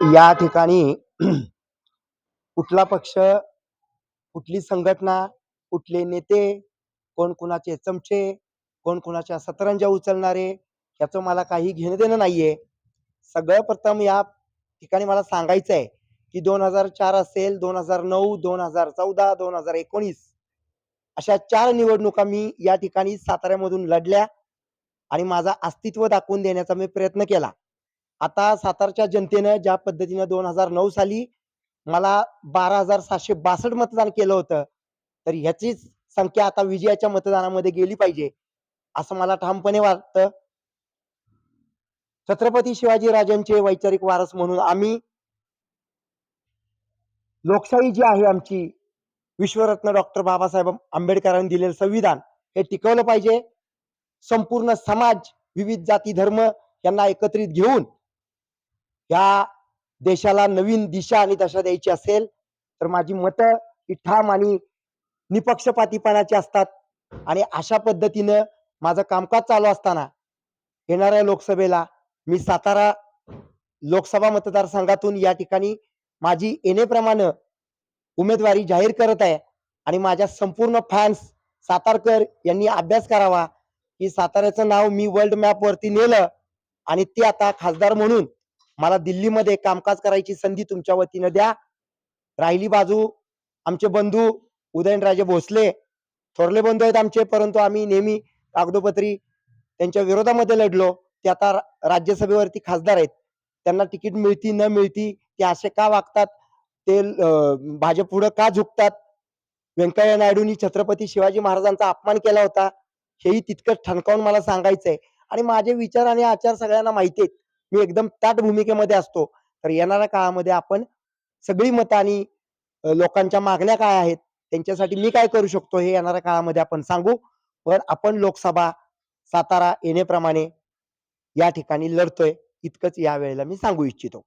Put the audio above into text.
या ठिकाणी कुठला पक्ष कुठली संघटना कुठले नेते कोण कुणाचे चमचे कोण कुणाच्या सतरंजा उचलणारे याचं मला काही घेणं देणं नाहीये. सगळं प्रथम या ठिकाणी मला सांगायचं आहे की दोन हजार चार असेल दोन हजार नऊ दोन हजार चौदा दोन हजार एकोणीस अशा चार निवडणुका मी या ठिकाणी साताऱ्यामधून लढल्या आणि माझा अस्तित्व दाखवून देण्याचा मी प्रयत्न केला. आता सातारच्या जनतेनं ज्या पद्धतीनं दोन हजार नऊ साली मला बारा हजार सातशे बासष्ट मतदान केलं होतं तर ह्याचीच संख्या आता विजयाच्या मतदानामध्ये गेली पाहिजे असं मला ठामपणे वाटतं. छत्रपती शिवाजी राजांचे वैचारिक वारस म्हणून आम्ही लोकशाही जी आहे आमची विश्वरत्न डॉक्टर बाबासाहेब आंबेडकरांनी दिलेलं संविधान हे टिकवलं पाहिजे. संपूर्ण समाज विविध जाती धर्म यांना एकत्रित घेऊन या देशाला नवीन दिशा आणि दशा द्यायची असेल तर माझी मतं ही ठाम आणि निपक्षपातीपणाची असतात. आणि अशा पद्धतीनं माझं कामकाज चालू असताना येणाऱ्या लोकसभेला मी सातारा लोकसभा मतदारसंघातून या ठिकाणी माझी येणेप्रमाणे उमेदवारी जाहीर करत आहे. आणि माझ्या संपूर्ण फॅन्स सातारकर यांनी अभ्यास करावा. की साताऱ्याचं नाव मी वर्ल्ड मॅपवरती नेलं आणि ते आता खासदार म्हणून मला दिल्लीमध्ये कामकाज करायची संधी तुमच्या वतीनं द्या. राहिली बाजू आमचे बंधू उदयनराजे भोसले. थोरले बंधू आहेत आमचे परंतु आम्ही नेहमी कागदोपत्री त्यांच्या विरोधामध्ये लढलो. ते आता राज्यसभेवरती खासदार आहेत. त्यांना तिकीट मिळती न मिळती ते असे का वागतात? ते भाजप पुढे का झुकतात? व्यंकय्या नायडूंनी छत्रपती शिवाजी महाराजांचा अपमान केला होता. हेही तितकंच ठणकावून मला सांगायचंय. आणि माझे विचार आणि आचार सगळ्यांना माहिती आहेत. मी एकदम ताट भूमिकेमध्ये असतो. तर येणाऱ्या काळामध्ये आपण सगळी मतं आणि लोकांच्या मागण्या काय आहेत त्यांच्यासाठी मी काय करू शकतो हे येणाऱ्या काळामध्ये आपण सांगू. पण आपण लोकसभा सातारा येण्याप्रमाणे या ठिकाणी लढतोय. इतकंच या वेळेला मी सांगू इच्छितो.